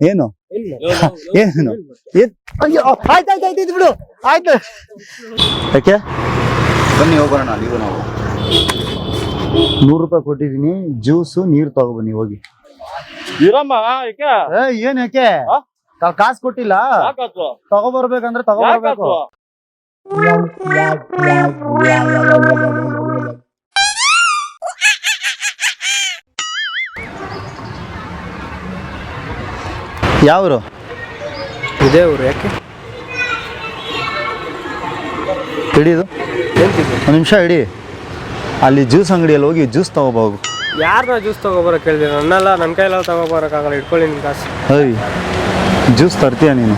ಏನು? ಏನು? ಏನ್? ಅಯ್ಯೋ ಆಯ್ತು ಆಯ್ತು ಆಯ್ತು ಇದು ಬಿಡು. ಆಯ್ತು. ಯಾಕೆ? ಬನ್ನಿ ಹೋಗೋಣ ನೀವು ನಾವು ನೂರು ರೂಪಾಯಿ ಕೊಟ್ಟಿದ್ದೀನಿ ಜ್ಯೂಸು ನೀರು ತಗೊಬನ್ನಿ ಹೋಗಿ. ಇರಮ್ಮ ಯಾಕೆ? ಏ, ಏನ್ ಯಾಕೆ? ಆ? ಕಾ- ಕಾಸು ಕೊಟ್ಟಿಲ್ಲ? ಯಾಕಾತು ತಗೊಬರ್ಬೇಕಂದ್ರೆ ತಗೊಬರ್ಬೇಕು ಯಾಕಾತು ಯಾವ್ರು? ಇದೇ ಊರು ಯಾಕೆ? ಹಿಡಿದು? ಒಂದು ನಿಮಿಷ ಹಿಡಿ. ಅಲ್ಲಿ ಜ್ಯೂಸ್ ಅಂಗಡಿಯಲ್ಲಿ ಹೋಗಿ ಜ್ಯೂಸ್ ತಗೋಬಹುದು. ಯಾರನ್ನ ಜ್ಯೂಸ್ ತಗೋಬರಕ್ಕೆ ಕೇಳಿದ್ರೆ ನನ್ನೆಲ್ಲ ನನ್ನ ಕೈಲೆಲ್ಲ ತಗೋಬರಕ್ಕಾಗಲ್ಲ ಇಟ್ಕೊಳ್ಳಿ ನಿನ್ನ ಕಾಸು. ಅಯ್ಯ ಜ್ಯೂಸ್ ತರ್ತೀಯ ನೀನು?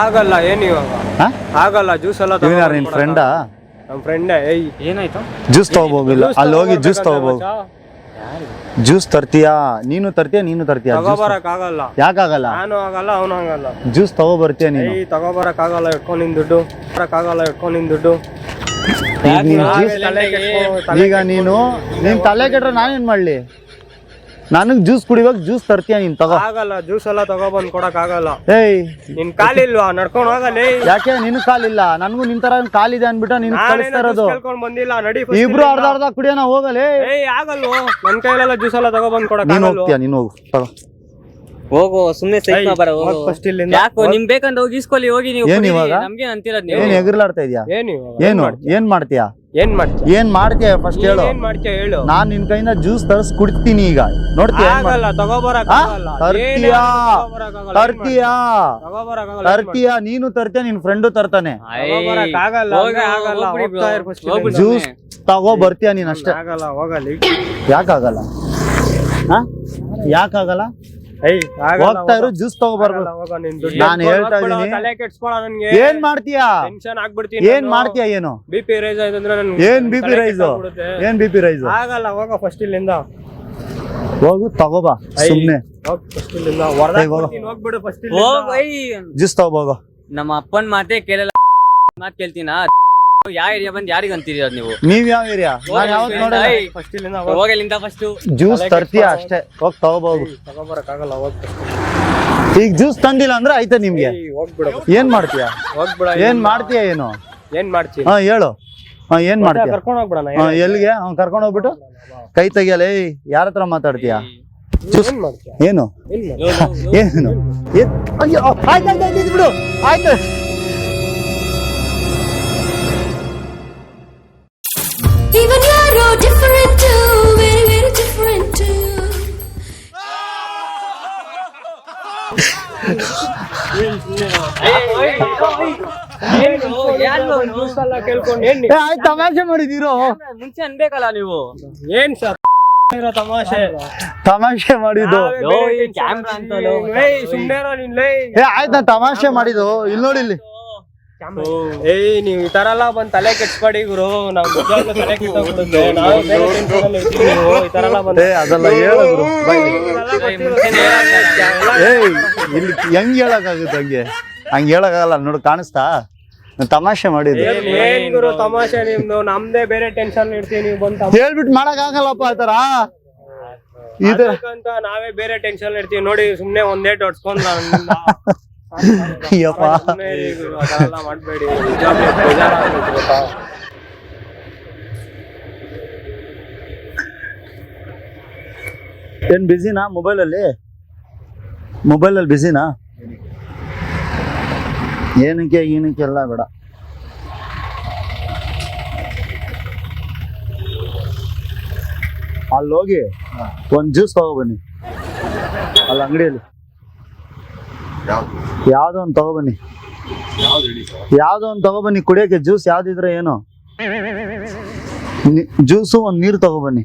ಆಗಲ್ಲ ಏನು ಇವಾಗ ಹಾ ಆಗಲ್ಲ ಜ್ಯೂಸ್ ಎಲ್ಲ ತಗೋ ಯಾರು ನಿನ್ ಫ್ರೆಂಡಾ ನಮ್ಮ ಫ್ರೆಂಡೇ ಏಯ್. ಏನಾಯ್ತು? ಜ್ಯೂಸ್ ತಗೋಬೋಗಿಲ್ಲ ಅಲ್ಲಿ ಹೋಗಿ ಜ್ಯೂಸ್ ತಗೋಬಹುದು ಜ್ಯೂಸ್ ತರ್ತೀಯಾ? ನೀನು ತರ್ತೀಯ ನೀನು ತರ್ತೀಯ? ತಗೋಬರಕ್ಕಾಗಲ್ಲ. ಯಾಕಾಗಲ್ಲ? ನಾನು ಆಗಲ್ಲ ಅವನು ಆಗಲ್ಲ ಜ್ಯೂಸ್ ತಗೋಬರ್ತೀಯ ನೀನು? ಏಯ್ ತಗೋಬರಕ್ಕಾಗಲ್ಲ ಇಟ್ಕೊಂಡು ನಿನ್ ದುಡ್ಡು. ಆಗಲ್ಲ ಇಟ್ಕೊಂಡು ನಿನ್ ದುಡ್ಡು. ಈಗ ನೀನು ನಿನ್ ತಲೆ ಈಗ ನೀನು ನೀನ್ ತಲೆ ಕೆಟ್ರೆ ನಾನೇನ್ ಮಾಡ್ಲಿ? ನನಗ್ ಜ್ಯೂಸ್ ಕುಡಿವಾಗ ಜ್ಯೂಸ್ ತರ್ತೀಯ ನೀನ್ ತಗೋ. ಆಗಲ್ಲ ಜ್ಯೂಸ್ ಎಲ್ಲ ತಗೊಬಂದ್ ಕೊಡಕ್ ಆಗಲ್ಲ. ಏಯ್. ನಿನ್ ಕಾಲಿಲ್ವಾ ನಡ್ಕೊಂಡು ಹೋಗಲ್ಲ. ಯಾಕೆ ನಿನ್ ಕಾಲಿಲ್ಲ ನನಗೂ ನಿನ್ ತರ ಕಾಲಿದೆ ಅನ್ಬಿಟ್ಟು ನಿನ್ ಕಳಿಸ್ತಾರದು ಕಳಿಸ್ತಾ ಇರೋದು. ಕೇಳ್ಕೊಂಡ್ ಬಂದಿಲ್ಲ ನಡಿ first ಇಬ್ರು. ಅರ್ಧ ಅರ್ಧ ಕುಡಿಯೋಣ ಹೋಗಲೇ. ಏಯ್ ಆಗಲ್ವೋ? ನನ್ ಕೈಲೆಲ್ಲ ಜ್ಯೂಸ್ ಎಲ್ಲ ತಗೊಬಂದ್ ಕೊಡಕ್ ನೀನ್ ಆಗಲ್ವೋ? ಹೋಗ್ತೀಯ ನೀನ್ ಹೋಗು ತಗೋ. ಹೋಗು ಸುಮ್ನೆ ಸೈಕ್ ಬರ ಹೋಗು. ಫಸ್ಟ್ ಇಲ್ಲಿಂದ. ಯಾಕೋ ನಿಮ್ ಬೇಕಂತ ಹೋಗಿ ಇಸ್ಕೊಳ್ಳಿ ಹೋಗಿ ನೀವು ಏನ್ ಕುಡೀರಿ. ಇವಾಗ? ನಮ್ಗೆ ಅಂತಿರೋದ್ ಏನ್ ನೀವು ಎಗರ್ಲಾಡ್ತಾ ಇದೀಯಾ? ಏನ್ ಇವಾಗ? ಏನು ಮಾಡ್ತೀಯ? ಏನ್ ಮಾಡ್ತೀಯಾ? ಏನ್ ಮಾಡ್ತೀಯ? ಏನ್ ಮಾಡ್ತೀಯ ಫಸ್ಟ್ ಹೇಳು. ಏನ್ ಮಾಡ್ತೀಯ ಹೇಳು. ನಾನ್ ನಿನ್ ಕೈಯಿಂದ ಜ್ಯೂಸ್ ತರ್ಸ್ ಕುಡ್ತೀನಿ ಈಗ. ನೋಡ್ತೀಯ ಆಗಲ್ಲ ತಗೋಬರಕ್ ಆ? ಆಗಲ್ಲ. ತರ್ತೀಯಾ? ತರ್ತೀಯಾ? ತರ್ತೀಯ? ನೀನು ತರ್ತೀಯ ನಿನ್ ಫ್ರೆಂಡು ತರ್ತಾನೆ. ತಗೋಬರಕ್ ಆಗಲ್ಲ. ಹೋಗ್ತಾ. ಇರು. ಜ್ಯೂಸ್ ತಗೋ ಬರ್ತೀಯ ನೀನ್ ಅಷ್ಟೇ. ಆಗಲ್ಲ ಹೋಗಲಿ. ಯಾಕಾಗಲ್ಲ ಹಾ ಯಾಕಾಗಲ್ಲ ಆಗಲ್ಲ? ಹೋಗ್ತಾ ಇರು ಜ್ಯೂಸ್ ತಗೋಬಾರ್ದು ನಾನು ಹೇಳ್ತಾ ಇದ್ದೀನಿ. ಏನ್ ಮಾಡ್ತೀಯಾ? ಟೆನ್ಷನ್ ಆಗ್ಬಿಡ್ತೀನಿ ಏನ್ ಮಾಡ್ತೀಯ ಏನು? ಬಿಪಿ ರೈಸ್ ಆಯ್ತು ಅಂದ್ರೆ ಏನ್ ಬಿಪಿ ರೈಸ್. ಏನ್ ಬಿಪಿ ರೈಸ್ ಆಗಲ್ಲ ಹೋಗ ಫಸ್ಟ್ ಇಲ್ಲಿಂದ. ಹೋಗು ತಗೋಬಾ. ಸುಮ್ನೆ. ಜ್ಯೂಸ್ ತಗೋಬೋಗು ನಮ್ಮ ಅಪ್ಪನ್ ಮಾತೇ ಕೇಳಲ್ಲ. ಮಾತ್ ಕೇಳ್ತೀನ? ಯಾವ ಏರಿಯಾ ಬಂದ್ ಯಾರಿಗ ಅಂತೀರಿ ಅದ್ ನೀವು? ನೀವ್ ಯಾವ ಏರಿಯಾ ನಾನ್ ಯಾವತ್ ನೋಡಿಲ್ಲ. ಫಸ್ಟ್ ಇಲ್ಲಿಂದ ಹೋಗಲಿಂದ ಫಸ್ಟ್ ಜ್ಯೂಸ್ ತರ್ತೀಯ ಅಷ್ಟೇ. ಹೋಗ್ ತಗೋಬಹುದು. ತಗೋಬರಕ್ ಆಗಲ್ಲ ಹೋಗ್ ಈಗ ಜ್ಯೂಸ್ ತಂದಿಲ್ಲ ಅಂದ್ರೆ ಆಯ್ತಾ ನಿಮ್ಗೆ? ಹೋಗ್ಬಿಡ. ಏನ್ ಮಾಡ್ತೀಯ? ಹೋಗ್ಬಿಡ ಏನ್ ಮಾಡ್ತೀಯ ಏನು? ಏನ್ ಮಾಡ್ತೀಯ? ಹಾ ಹೇಳು. ಹಾ ಏನ್ ಮಾಡ್ತೀಯ? ಕರ್ಕೊಂಡು ಹೋಗ್ಬಿಡಣ ಹಾ ಎಲ್ಲಿಗೆ? ಅವ್ನ್ ಕರ್ಕೊಂಡು ಹೋಗ್ಬಿಟ್ಟು. ಕೈ ತೆಗಿಯಲ್ಲ ಏಯ್ ಯಾರ ಹತ್ರ ಮಾತಾಡ್ತೀಯ? ಜ್ಯೂಸ್ ಏನು ಏನು? ಏನು ಆಯ್ತು ಆಯ್ತು ಆಯ್ತು ಬಿಡು ಆಯ್ತು. ಆಯ್ತು ತಮಾಷೆ ಮಾಡಿದೀರೋ ಮುಂಚೆ ಅನ್ಬೇಕಲ್ಲ ನೀವು ಏನ್ ಸರ್? ಇರೋ ತಮಾಷೆ ತಮಾಷೆ ಮಾಡಿದ್ದು ಆಯ್ತಾ ತಮಾಷೆ ಮಾಡಿದ್ದು. ಇಲ್ಲಿ ನೋಡಿ ಇಲ್ಲಿ. ಏಯ್ ನೀವ್ ಈ ತರ ಎಲ್ಲ ಬಂದ್ ತಲೆ ಕೆಡ್ಸ್ಬೇಡಿ ಗುರು. ನಾವ್ ತಲೆ ಕೆಟ್ಟೋಗ್ಬಿಡುತ್ತೆ ಈ ತರ ಎಲ್ಲ ಬಂದ್ ಅದೆಲ್ಲ ಏಯ್ ಇಲ್ಲಿ ಹೆಂಗ್ ಹೇಳಕ್ಕಾಗುತ್ತೆ ಹಂಗೆ? ಹಂಗೆ ಹೇಳಕಾಗಲ್ಲ ನೋಡು ಕಾಣಿಸ್ತಾ? ನಾನ್ ತಮಾಷೆ ಮಾಡಿದ್ದು. ಏನ್ ಏನ್ ಗುರು ತಮಾಷೆ ನಿಮ್ದು? ನಮ್ದೇ ಬೇರೆ ಟೆನ್ಷನ್ ಇರ್ತೀವಿ ನೀವು ತಮಾಷೆ. ಹೇಳ್ಬಿಟ್ಟು ಮಾಡಕ್ ಆಗಲ್ಲಪ್ಪ ಆ ತರ ಈ ತರ ಅದಕ್ಕಂತ ನಾವೇ ಬೇರೆ ಟೆನ್ಷನ್ ಇರ್ತೀವಿ. ನೋಡಿ ಸುಮ್ನೆ ಒಂದೇ ಹೊಡ್ಸ್ಕೊಂಡ್ ಅಯ್ಯಪ್ಪ. ಮಾಡ್ಬೇಡಿ? ಏನ್ ಬಿಸಿನಾ ಮೊಬೈಲಲ್ಲಿ ಮೊಬೈಲಲ್ಲಿ ಬಿಸಿನಾ ಏನಕ್ಕೆ ಏನಕ್ಕೆ ಎಲ್ಲ ಬೇಡ. ಅಲ್ಲಿ ಹೋಗಿ ಒಂದು ಜ್ಯೂಸ್ ತಗೋಬನ್ನಿ ಅಲ್ಲಿ ಅಂಗಡಿಯಲ್ಲಿ. ಯಾವ್ದು ಒಂದು ತಗೋಬನ್ನಿ ಯಾವ್ದು ಒಂದು ತಗೊಬನ್ನಿ ಕುಡಿಯೋಕೆ ಜ್ಯೂಸ್ ಯಾವ್ದಿದ್ರೆ ಏನು? ಜ್ಯೂಸು ಒಂದು ನೀರು ತಗೋಬನ್ನಿ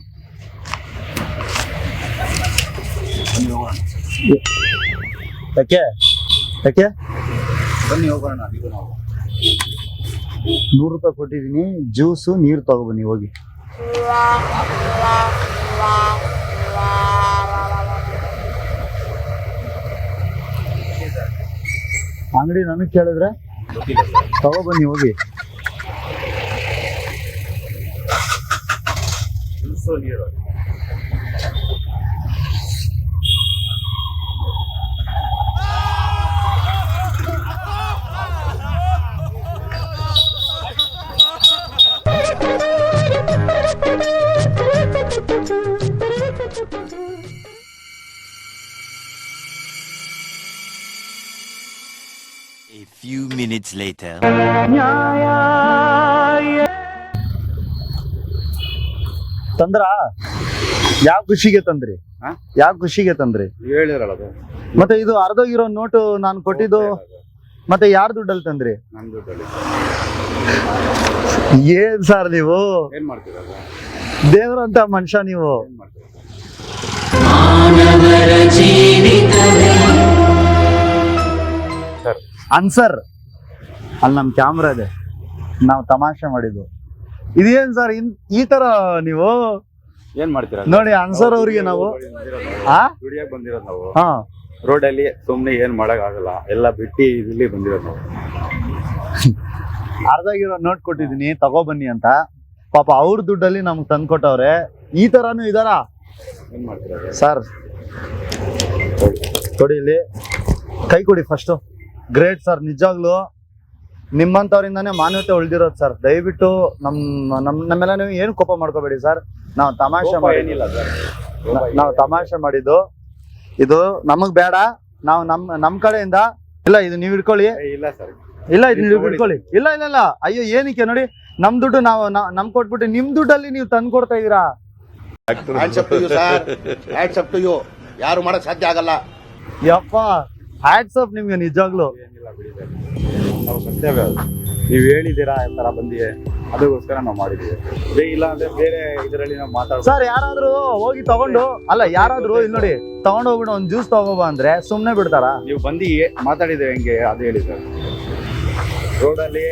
ಯಾಕೆ? ಯಾಕೆ? ಬನ್ನಿ ಹೋಗೋಣ ನೀವು. ನಾವು. ನೂರು ರೂಪಾಯಿ ಕೊಟ್ಟಿದ್ದೀನಿ. ಜ್ಯೂಸು ನೀರು ತಗೊಬನ್ನಿ ಹೋಗಿ. ಅಂಗಡಿ ನನಗೆ ಕೇಳಿದ್ರೆ ತಗೋಬನ್ನಿ ಹೋಗಿ. ಜ್ಯೂಸು ನೀರು. A few minutes later. ತಂದ್ರ? ಯಾವ ಖುಷಿಗೆ ತಂದ್ರಿ? ಯಾವ ಖುಷಿಗೆ ತಂದ್ರಿ? ಹೇಳಿರಲ್ಲ ಅದು. ಮತ್ತೆ ಇದು ಅರ್ಧೋಗಿರೋ ನೋಟು ನಾನು ಕೊಟ್ಟಿದ್ದು ಮತ್ತೆ ಯಾರ ದುಡ್ಡಲ್ಲಿ ತಂದ್ರಿ? ನನ್ನ ದುಡ್ಡಲ್ಲಿ. ಏನ್ ಸರ್ ನೀವು? ಏನ್ ಮಾಡ್ತೀರಾ? ದೇವ್ರಂತ ಮನುಷ್ಯ ನೀವು. ಏನ್ ಮಾಡ್ತೀರಾ ಅನ್ಸರ್ ಅಲ್ಲಿ ನಮ್ ಕ್ಯಾಮ್ರಾ ಇದೆ. ನಾವು ತಮಾಷೆ ಮಾಡಿದ್ದು ಇದೇನ್ ಸರ್ ಈ ತರ ನೀವು? ಏನ್ ಮಾಡ್ತೀರಾ? ನೋಡಿ ಅನ್ಸರ್ ಅವ್ರಿಗೆ ನಾವು ಆ? ಬಂದಿರೋದು ನಾವು. ಹಾ. ರೋಡಲ್ಲಿ ಸುಮ್ನೆ ಏನ್ ಮಾಡಕ್ ಆಗಲ್ಲ. ಎಲ್ಲ ಬಿಟ್ಟು ಇಲ್ಲಿ ಬಂದಿರೋದು ನಾವು. ಅರ್ಧಾಗಿರೋ ನೋಟ್ ಕೊಟ್ಟಿದೀನಿ ತಗೋ ಬನ್ನಿ ಅಂತ. ಪಾಪ ಅವ್ರ ದುಡ್ಡಲ್ಲಿ ನಮ್ಗೆ ತಂದ್ಕೊಟ್ಟವ್ರೆ ಈ ತರಾನು ಇದಾರ? ಏನ್ ಮಾಡ್ತೀರಾ? ಸರ್ ಕೊಡಿ ಇಲ್ಲಿ. ಕೈ ಕೊಡಿ ಫಸ್ಟು ಗ್ರೇಟ್ ಸರ್ ನಿಜಾಗ್ಲೂ ನಿಮ್ಮಂಥವ್ರಿಂದಾನೇ ಮಾನ್ಯತೆ ಉಳಿದಿರೋದು ಸರ್ ದಯವಿಟ್ಟು ನಮ್ ನಮ್ ನಮ್ಮೆಲ್ಲ ನೀವು ಏನು ಕೋಪ ಮಾಡ್ಕೋಬೇಡಿ ಸರ್ ನಾವು ತಮಾಷೆ ಮಾಡಿಲ್ಲ ಮಾಡಿ ಏನಿಲ್ಲ ಸರ್ ನಾವು ತಮಾಷೆ ಮಾಡಿದ್ದು. ಇದು ನಮಗ್ ಬೇಡ. ನಾವು ನಮ್ ನಮ್ ಕಡೆಯಿಂದ. ಇಲ್ಲ ಇದು ನೀವು ಇಟ್ಕೊಳ್ಳಿ ಇಲ್ಲ ಸರ್ ಇಲ್ಲ ಇದು ನೀವು ಇಟ್ಕೊಳ್ಳಿ ಇಲ್ಲ ಇಲ್ಲ ಇಲ್ಲ. ಅಯ್ಯೋ ಏನಕ್ಕೆ ನೋಡಿ? ನಮ್ ದುಡ್ಡು ನಾವು ನಾ- ನಮ್ ಕೊಟ್ಬಿಟ್ಟು ನಿಮ್ ದುಡ್ಡಲ್ಲಿ ನೀವು ತಂದು ಕೊಡ್ತಾ ಇದೀರಾ hands up to you sir hands up to you ಯಾರು ಮಾಡಕ್ ಸಾಧ್ಯ ಆಗಲ್ಲ. ಯಪ್ಪ. ಹ್ಯಾಟ್ಸ್ ಆಫ್ ನಿಮ್ಗೆ ನಿಜವಾಗ್ಲು. ನಾವು ಕರ್ತವ್ಯ ಅದು. ನೀವು ಹೇಳಿದ್ದೀರಾ ಈ ಬಂದಿದೆ ಅದಕ್ಕೋಸ್ಕರ ನಾವು ಮಾಡಿದೀವಿ ಅದೇ ಇಲ್ಲ ಅಂದ್ರೆ ಬೇರೆ ಇದರಲ್ಲಿ ನಾವು ಮಾತಾಡ ಸರ್ ಯಾರಾದ್ರೂ ಹೋಗಿ ತಗೊಂಡು ಅಲ್ಲ ಯಾರಾದ್ರೂ ಇಲ್ಲಿ ನೋಡಿ ತಗೊಂಡು ಹೋಗ್ಬಿಟ್ಟು ಒಂದು ಜ್ಯೂಸ್ ತಗೋಬಾ ಅಂದ್ರೆ ಸುಮ್ಮನೆ ಬಿಡ್ತಾರ? ನೀವು ಬಂದು ಏ- ಮಾತಾಡಿದ್ರೆ ಹೆಂಗೆ ಅದು ಹೇಳಿ ಸರ್. ರೋಡಲ್ಲಿ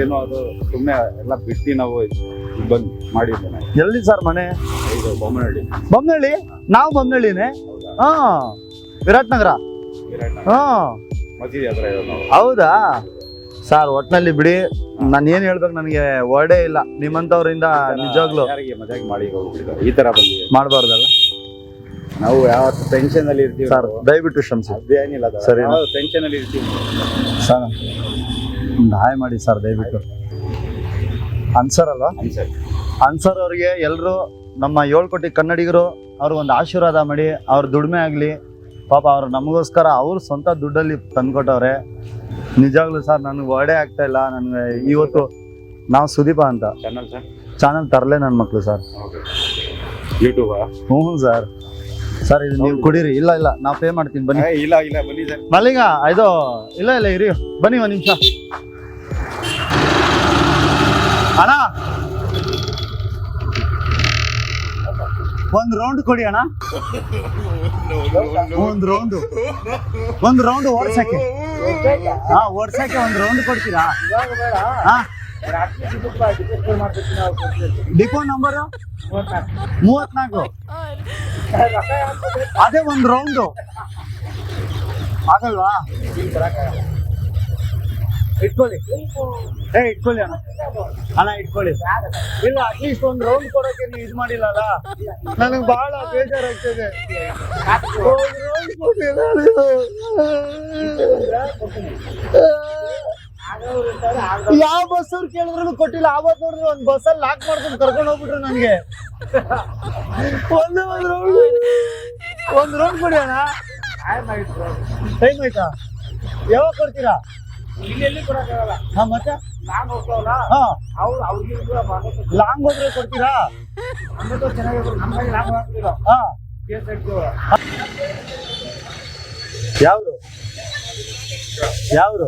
ಏನೋ ಅದು ಸುಮ್ಮನೆ ಎಲ್ಲ ಬಿಟ್ಟು ನಾವು ಬಂದು ಮಾಡಿದ್ದೇನೆ. ನಾವು ಎಲ್ಲಿ ಸರ್ ಮನೆ? ಇದು ಬೊಮ್ಮನಹಳ್ಳಿ. ಬೊಮ್ಮನಹಳ್ಳಿ? ನಾವು ಬೊಮ್ಮನಹಳ್ಳಿನೇ? ಹಾ. ವಿರಾಟ್ ನಗರ? ಹಾ. ಹೌದಾ? ಸರ್ ಒಟ್ನಲ್ಲಿ ಬಿಡಿ. ನಾನು ಏನ್ ಹೇಳ್ಬೇಕು ನನಗೆ ವರ್ಡೇ ಇಲ್ಲ. ನಿಮ್ಮಂತವ್ರಿಂದ ನಿಜವಾಗ್ಲು ಈ ತರ ಮಾಡಬಾರ್ದಲ್ಲ? ನಾವು ಯಾವ ಟೆನ್ಷನ್ ಅಲ್ಲಿ ಇರ್ತೀವಿ ಸರ್ ದಯವಿಟ್ಟು ಶ್ರಮಿಸಿ ಅದೇನಿಲ್ಲ ಸರಿ. ಟೆನ್ಷನ್ ಅಲ್ಲಿ ಇರ್ತೀವಿ ಸರ್ ಹಾಯ್ ಮಾಡಿ ಸರ್ ದಯವಿಟ್ಟು. ಅನ್ಸರ್ ಅಲ್ವಾ? ಅನ್ಸರ್. ಅನ್ಸರ್ ಅವ್ರಿಗೆ ಎಲ್ಲರೂ ನಮ್ಮ ಏಳ್ಕೋಟಿ ಕನ್ನಡಿಗರು ಅವ್ರಿಗೆ ಒಂದು ಆಶೀರ್ವಾದ ಮಾಡಿ ಅವ್ರ ದುಡಿಮೆ ಆಗಲಿ ಪಾಪ ಅವರು ನಮಗೋಸ್ಕರ ಅವ್ರ ಸ್ವಂತ ದುಡ್ಡಲ್ಲಿ ತಂದ್ಕೊಟ್ಟವ್ರೆ. ನಿಜವಾಗ್ಲೂ ಸರ್ ನನಗೆ ಒಡೆ ಆಗ್ತಾ ಇಲ್ಲ. ನನಗೆ ಇವತ್ತು ನಾವು ಸುದೀಪ ಅಂತ. ಚಾನಲ್ ಸರ್ ಚಾನಲ್ ತರಲೇ ನನ್ನ ಮಕ್ಕಳು ಸರ್. ಯೂಟ್ಯೂಬ್ ಹ್ಞೂ ಸರ್. ಸರ್ ಇದು ನೀವು ಕುಡೀರಿ. ಇಲ್ಲ ಇಲ್ಲ ನಾವು ಪೇ ಮಾಡ್ತೀನಿ. ಬನ್ನಿ. ಇಲ್ಲ ಇಲ್ಲ ಬನ್ನಿ ಸರ್. ಮಲ್ಲಿಗ ಇದು ಇಲ್ಲ ಇಲ್ಲ ಇರಿ. ಬನ್ನಿ ಒಂದು ನಿಮಿಷ. ಅಣ್ಣ ಒಂದ್ ರೌಂಡ್ ಕೊಡಿ ಅಣ್ಣ. ಒಂದ್ ರೌಂಡ್ ಒಂದ್ ರೌಂಡ್ ಓಡ್ಸಕ್ಕೆ. ಹಾ, ಓಡ್ಸಕ್ಕೆ ಒಂದ್ ರೌಂಡ್ ಕೊಡ್ತೀರಾ? ಹಾ. ಡಿಪೋ ನಂಬರ್ ಮೂವತ್ನಾಲ್ಕು. ಅದೇ ಒಂದ್ ರೌಂಡು ಆಗಲ್ವಾ? ಇಟ್ಕೊಳ್ಳಿ. ಏ, ಇಟ್ಕೊಳ್ಳಿ ಅಣ್ಣ. ಅಣ್ಣ, ಇಟ್ಕೊಳ್ಳಿ. ಇಲ್ಲ ಅಟ್ಲೀಸ್ಟ್ ಒಂದು ರೌಂಡ್ ಕೊಡೋಕೆ ನೀವು ಇದು ಮಾಡಿಲ್ಲಲ್ಲ? ನನಗೆ ಬಹಳ ಬೇಜಾರಾಗ್ತದೆ. ಯಾವ ಬಸ್ ಅವ್ರು ಕೇಳಿದ್ರು ಕೊಟ್ಟಿಲ್ಲ. ಆವತ್ ನೋಡಿದ್ರು ಒಂದ್ ಬಸ್ಸಲ್ಲಿ ಲಾಕ್ ಮಾಡ್ಕೊಂಡು ಕರ್ಕೊಂಡು ಹೋಗ್ಬಿಟ್ರು ನನ್ಗೆ. ಒಂದೇ ಒಂದ್ ರೌಂಡ್ ಒಂದ್ ರೌಂಡ್ ಕೊಡಿ ಅಣ್ಣ. ಟೈಮ್ ಆಯ್ತಾ. ಯಾವಾಗ ಕೊಡ್ತೀರಾ? ಹಾ ಮತ್ತೆ? ಹಾ. ಲಾಂಗ್ ಹೋದ್ರೆ ಕೊಡ್ತೀರಾ? ಹಾ. ಯಾವ್ದು ಯಾವ್ದು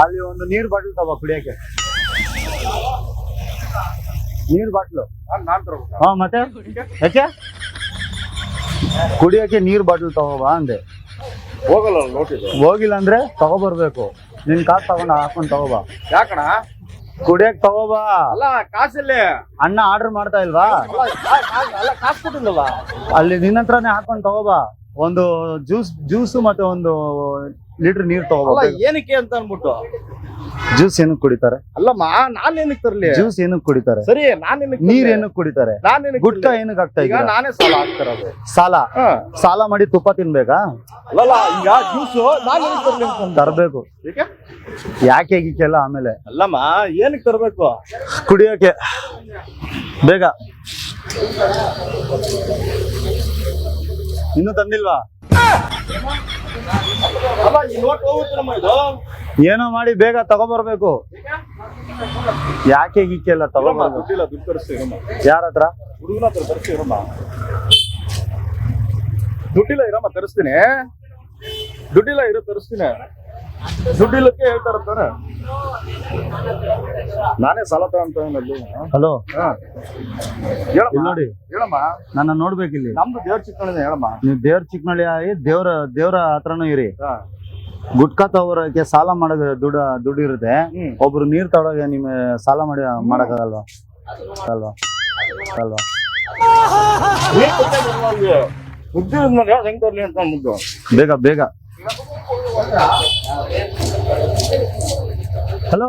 ಅಲ್ಲಿ ಒಂದು ನೀರ್ ಬಾಟ್ಲು ತಗೋ ಕುಡಿಯಕ್ಕೆ. ನೀರ್ ಬಾಟ್ಲು? ಹಾ ಮತ್ತೆ? ಯಾಕೆ? ಕುಡಿಯಕ್ಕೆ ನೀರ್ ಬಾಟ್ಲ್ ತಗೋಬಾ ಅಂದೆ. ಹೋಗಲ್ಲ ಹೋಗಿಲ್ಲ ಅಂದ್ರೆ ತಗೋಬರ್ಬೇಕು ನಿನ್ ಕಾಸು ತಗೊಂಡು ಹಾಕೊಂಡ್ ತಗೋಬಾ ಯಾಕಣ ಕುಡಿಯಕ್ ತಗೋಬಾ ಅಲ್ಲ ಕಾಸಲ್ಲಿ. ಅಣ್ಣ ಆರ್ಡರ್ ಮಾಡ್ತಾ ಇಲ್ವಾ? ಅಲ್ಲ ಕಾಸು ಕೊಟ್ಟಿಲ್ಲಲ್ಲ ಅಲ್ಲಿ ನಿನ್ನ ಹತ್ರನೇ ಹಾಕೊಂಡ್ ತಗೋಬಾ ಒಂದು ಜ್ಯೂಸ್ ಜ್ಯೂಸು ಮತ್ತೆ ಒಂದು ಲೀಟರ್ ನೀರ್ ತಗೋಬಹುದು ಅಲ್ಲ ಏನಕ್ಕೆ ಅಂತ ಅನ್ಬಿಟ್ಟು ಜ್ಯೂಸ್ ಏನಕ್ ಕುಡಿತಾರೆ? ಅಲ್ಲಮ್ಮ ನಾನ್ ಏನಕ್ಕೆ ತರ್ಲಿ? ಜ್ಯೂಸ್ ಏನಕ್ ಕುಡಿತಾರೆ? ಸರಿ ನಾನ್ ಏನಕ್ಕೆ ನೀರ್ ಏನಕ್ ಕುಡಿತಾರೆ? ನಾನ್ ಏನಕ್ಕೆ ಗುಟ್ಕ ತರ್ಲಿ? ಏನಕ್ ಆಗ್ತಾ ಈಗ ಈಗ ನಾನೇ ಸಾಲ ಆಗ್ತಿರೋದು ಸಾಲ? ಹಾ. ಸಾಲ ಮಾಡಿ ತುಪ್ಪ ತಿನ್ಬೇಕಾ? ಅಲ್ಲಲ್ಲ ಈಗ ಜ್ಯೂಸು ನಾನ್ ಏನಕ್ಕೆ ತರ್ಲಿ ತರ್ಬೇಕು. ಏಕೆ? ಯಾಕೆ ಗೀಕೆಲ್ಲ ಆಮೇಲೆ? ಅಲ್ಲಮ್ಮ ಏನಕ್ಕೆ ತರ್ಬೇಕು? ಕುಡಿಯೋಕೆ. ಬೇಗ. ಇನ್ನು ತಂದಿಲ್ವಾ? ಏನೋ ಮಾಡಿ ಬೇಗ ತಗೋಬರ್ಬೇಕು. ಯಾಕೆ ಗೀಕೆ ಎಲ್ಲ ಇರಮ್ಮ, ತಗೊಬರ್ಬೇಕು? ಯಾರ ಹತ್ರ? ದುಡ್ಡಿಲ್ಲ ಇರಮ್ಮ ತರಿಸ್ತೀನಿ. ದುಡ್ಡಿಲ್ಲ ಇರೋ ತರಿಸ್ತೀನಿ. ದುಡ್ಡಿಲ್ಲಕ್ಕೆ ಹೇಳ್ತಾರ ತಾನೆ ನಾನೇ ಸಾಲ ತಗೊಂತಲ್ಲಿ ಹಲೋ. ಇಲ್ಲಿ ನೋಡಿ. ಹೇಳಮ್ಮ. ನನ್ನ ನೋಡ್ಬೇಕಿಲ್ಲಿ ನಮ್ದು ದೇವ್ರ ಚಿಕ್ಕನಳ್ಳಿ ಹೇಳಮ್ಮ. ನೀವು ದೇವ್ರ ಚಿಕ್ಕನಳ್ಳಿ ಆಗಿ ದೇವ್ರ ದೇವ್ರ ಹತ್ರನೂ ಇರಿ. ಗುಟ್ಕಾ ತಗೋರಕ್ಕೆ ಸಾಲ ಮಾಡೋದು ದುಡ್ಡು ದುಡ್ಡು ಇರುತ್ತೆ. ಒಬ್ರು ನೀರ್ ತಗೊಳಗೆ ನಿಮ್ ಸಾಲ ಮಾಡಿ ಮಾಡಕ್ಕಾಗಲ್ವಾ? ಅಲ್ವಾ ಅಲ್ವಾ ಬೇಗ ಕೊಟ್ಟೆ ಬರ್ಲ ಅವ್ನಿಗೆ. ಬುದ್ಧಿ ಇದ್ಮೇಲೆ ಯಾವ್ದು ಹೆಂಗ್ ತರ್ಲಿ ಅಂತ ಮುದ್ದು ಬೇಗ ಬೇಗ ಹಲೋ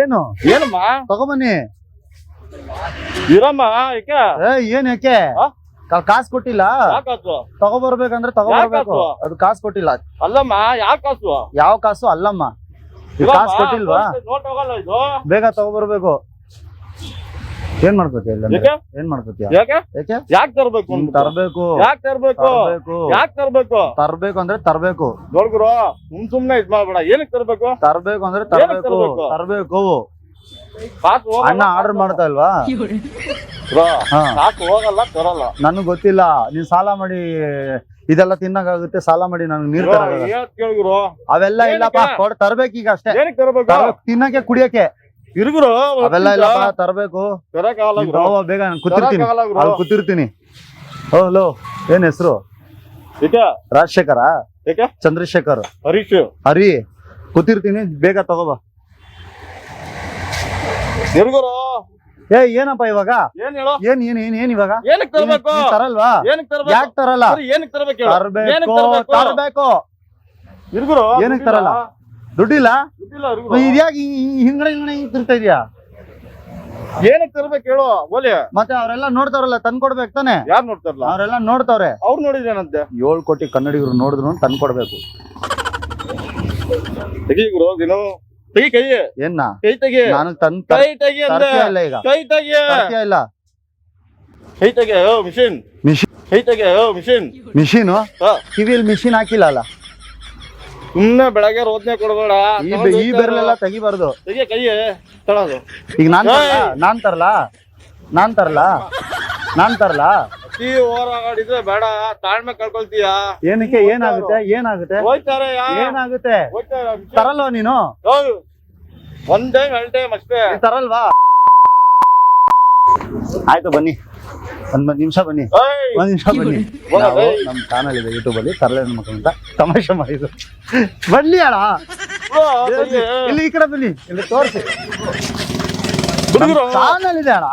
ಏನು? ಏನಮ್ಮ? ತಗೊಬನ್ನಿ. ಇರಮ್ಮ ಏಕೆ ಏ ಏನ್ ಯಾಕೆ? ಆ? ಕಾಸ್ ಕೊಟ್ಟಿಲ್ಲ. ಯಾಕಾಸು? ತಗೋಬರ್ಬೇಕು? ಅದು ಕಾಸ್ ಕೊಟ್ಟಿಲ್ಲ. ಅಲ್ಲಮ್ಮ ಯಾಕಾಸು ಯಾವ ಕಾಸು? ಅಲ್ಲಮ್ಮ. ಕಾಸು ಕಾಸ್ ಕೊಟ್ಟಿಲ್ವಾ? ನೋಟ್ ಹೋಗಲ್ಲ ಇದು. ಬೇಗ ತಗೊಬರ್ಬೇಕು. ಏನ್ ಮಾಡ್ಕೋತೀಯ ಇಲ್ಲ ಯಾಕೆ? ಏನ್ ಮಾಡ್ಕೋತೀಯ ಯಾಕೆ? ಯಾಕೆ? ಯಾಕೆ ತರ್ಬೇಕು ನೀನ್ ಅನ್ಬಿಟ್ಟು? ತರ್ಬೇಕು. ಯಾಕೆ ತರ್ಬೇಕು? ತರ್ಬೇಕು. ಯಾಕೆ ತರ್ಬೇಕು? ತರ್ಬೇಕು ಅಂದ್ರೆ ತರ್ಬೇಕು. ನೋಡ್ಗುರು ಸುಮ್ ಸುಮ್ನೆ ಇದ್ ಮಾಡ್ಬೇಡ. ಏನಕ್ಕೆ ತರ್ಬೇಕು? ತರ್ಬೇಕು ಅಂದ್ರೆ ತರ್ಬೇಕು. ತರ್ಬೇಕು? ಅಣ್ಣ ಆರ್ಡರ್ ಮಾಡ್ತಾ ಇಲ್ವಾ? ಹೋಗಲ್ಲ ತರಲ್ಲ. ನನಗ್ ಗೊತ್ತಿಲ್ಲ. ನೀನ್ ಸಾಲ ಮಾಡಿ ಇದೆಲ್ಲ ತಿನ್ನಕ್ಕಾಗುತ್ತೆ. ಸಾಲ ಮಾಡಿ ನನಗೆ ನೀರ್ ಅವೆಲ್ಲ ಇಲ್ಲಪ್ಪ? ಕೊಡ್ ತರ್ಬೇಕೀಗ ಅಷ್ಟೇ. ತಿನ್ನಕ್ಕೆ ಕುಡಿಯಕ್ಕೆ. ಇರುಗುರು ಅವೆಲ್ಲ ಇಲ್ಲಪ್ಪ ತರ್ಬೇಕು. ಬೇಗ ನಾನು ಕೂತಿರ್ತೀನಿ. ಅಲ್ಲಿ ಕೂತಿರ್ತೀನಿ. ಹಲೋ ಏನ್ ಹೆಸರು? ರಾಜಶೇಖರ? ಚಂದ್ರಶೇಖರ್. ಹರೀಶ್. ಹರಿ ಕೂತಿರ್ತೀನಿ ಬೇಗ ತಗೋಬಾ. ಇರ್ಗುರು. ಏ ಏನಪ್ಪ ಇವಾಗ? ಏನ್ ಏನ್ ಏನ್ ಏನ್ ಇವಾಗ? ತರಲ್ವಾ? ಯಾಕೆ ತರಲ್ಲ? ತರಬೇಕು ತರಬೇಕು ಏನಕ್ಕೆ ತರಲ್ಲ? ದುಡ್ಡಿಲ್ಲ? ಹಿಂಗಡೆ ಹಿಂಗಡೆ ತಿರ್ತಾ ಇದೀಯಾ? ಏನಕ್ಕೆ ತರ್ಬೇಕು ಹೇಳು ಓಲಿ ಮತ್ತೆ ಅವರೆಲ್ಲ ನೋಡ್ತಾರಲ್ಲ ತಂದ್ಕೊಡ್ಬೇಕು ತಾನೆ? ಯಾರು ನೋಡ್ತಾರಲ್ಲ ಅವರೆಲ್ಲ ನೋಡ್ತಾವ್ರೆ. ಅವ್ರು ನೋಡಿದ್ರಂತೆ ಏಳು ಕೋಟಿ ಕನ್ನಡಿಗರು ನೋಡಿದ್ರು ತಂದ್ಕೊಡ್ಬೇಕು. ತೆಗಿ ಗುರು ದಿನ ತೆಗಿ ಕೈ. ಏನ್ನ ಕೈ ತೆಗಿ. ನಾನು ತನ್ ಕೈ ತೆಗಿ ಅಂದೆ. ತರ್ತೀಯ ಇಲ್ಲ ಈಗ? ಕೈ ತೆಗಿ. ತರ್ತೀಯ ಇಲ್ಲ? ಕೈ ತೆಗಿ ಓ ಮಿಷಿನ್. ಮಿಷಿನ್ ಕೈ ತೆಗಿ ಓ ಮಿಷಿನ್. ಕಿವಿಯಲ್ಲಿ ಮಿಷಿನ್ ಹಾಕಿಲ್ಲ ಅಲ್ಲ? ಸುಮ್ನೆ ಬೆಳಗ್ಗೆ ರೋದ್ನೆ ಕೊಡ್ಬೇಡ. ಈ ಬೆ- ಈ ಬೆರಳೆಲ್ಲ ತೆಗಿಬಾರ್ದು. ತೆಗಿ ಕೈ ತಳದು. ಈಗ ನಾನ್! ನಾನ್ ತರಲ್ಲ ನಾನ್ ತರಲ್ಲ ನಾನ್ ತರಲ? ಅತಿ ಬೇಡ ತಾಳ್ಮೆ ಕಳ್ಕೊಳ್ತೀಯ? ಏನಕ್ಕೆ? ಏನಾಗುತ್ತೆ? ಏನಾಗುತ್ತೆ? ಹೋಯ್ತಾರೆ ಯಾ? ಏನಾಗುತ್ತೆ? ಹೋಯ್ತಾರೆ. ತರಲ್ವಾ ನೀನು? ಒಂದೇ ಒಂದ್ ಟೈಮ್ ಎರಡ್ ಟೈಮ್ ಅಷ್ಟೇ ನೀನ್ ತರಲ್ವಾ? ಆಯ್ತು ಬನ್ನಿ. ಒಂದ್ ಒಂದ್ ನಿಮಿಷ ಬನ್ನಿ! ಒಂದ್ ನಿಮಿಷ ಬನ್ನಿ. ನಾವು ನಮ್ ಚಾನಲ್ ಇದೆ ಯೂಟ್ಯೂಬ್ ಅಲ್ಲಿ ತರಲೆ ಅಂತ ತಮಾಷೆ ಮಾಡಿದ್ರು ಬನ್ನಿ ಅಣ್ಣ. ಇಲ್ಲಿ ಈ ಕಡೆ ಬನ್ನಿ. ಇಲ್ಲಿ ತೋರಿಸಿ. ಚಾನಲ್ ಇದೆ ಅಣ್ಣ.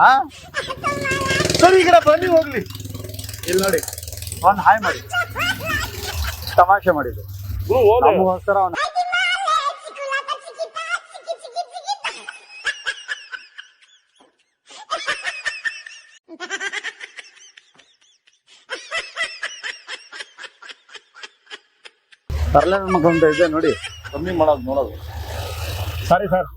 ಸರಿ ಈ ಕಡೆ ಬನ್ನಿ ಹೋಗ್ಲಿ. ಇಲ್ಲಿ ನೋಡಿ. ಒಂದ್ ಹಾಯ್ ಮಾಡಿ. ತಮಾಷೆ ಮಾಡಿದ್ರು ಹೋಗ್ತಾರ ನಮಗೋಸ್ಕರ ಅವ್ನ ತರಲೆ ಮಕ್ಕಳು ಅಂತ ಇದೆ ನೋಡಿ. ಕಮ್ಮಿ ಮಾಡೋದು ನೋಡೋದು. ಸರಿ ಸರ್.